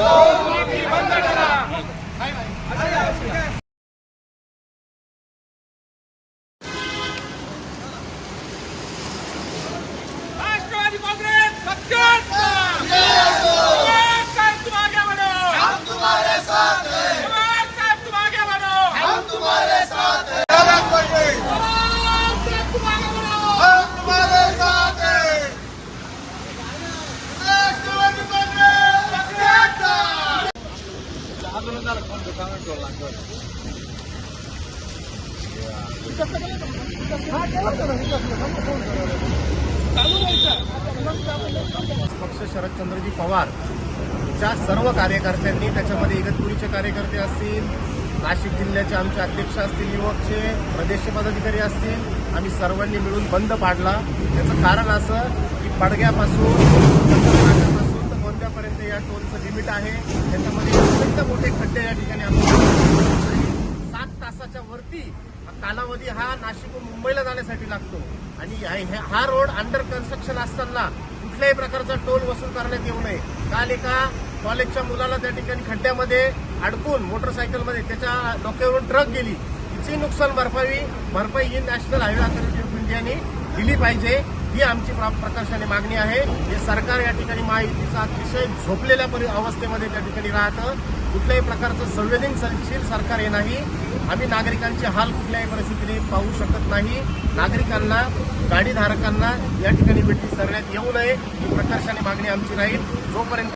Go! पक्ष शरदचंद्रजी पवार च्या सर्व कार्यकर्त्यांनी त्याच्यामध्ये इगतपुरीचे कार्यकर्ते असतील नाशिक जिल्ह्याचे आमचे अध्यक्ष असतील युवकचे प्रदेश पदाधिकारी असतील आम्ही सर्वांनी मिळून बंद पाडला. त्याचं कारण असं की पडग्यापासून नाक्यापासून या टोलचं लिमिट आहे. त्याच्यामध्ये अत्यंत मोठे खड्डे या ठिकाणी आपण सात तासाच्या वरती कालावधी हा नाशिकहून मुंबईला जाण्यासाठी लागतो. आणि हा रोड अंडर कन्स्ट्रक्शन असताना कुठल्याही प्रकारचा टोल वसूल करण्यात येऊ नये. काल एका कॉलेजच्या मुलाला त्या ठिकाणी खड्ड्यामध्ये अडकून मोटरसायकलमध्ये त्याच्या डोक्यावरून ट्रक गेली. तिची नुकसान भरपाई भरपाई ही नॅशनल हायवे अथॉरिटी ऑफ इंडियाने दिली पाहिजे. ही आमची प्रकर्षाने मागणी आहे. हे सरकार या ठिकाणी महायुतीचा अतिशय झोपलेल्या परि अवस्थेमध्ये त्या ठिकाणी राहतं. कुठल्याही प्रकारचं संवेदनशील सरकार हे नाही. आम्ही नागरिकांचे हाल कुठल्याही परिस्थितीने पाहू शकत नाही. नागरिकांना गाडीधारकांना या ठिकाणी भेटी करण्यात येऊ नये. ही प्रकर्षाने मागणी आमची राहील. जोपर्यंत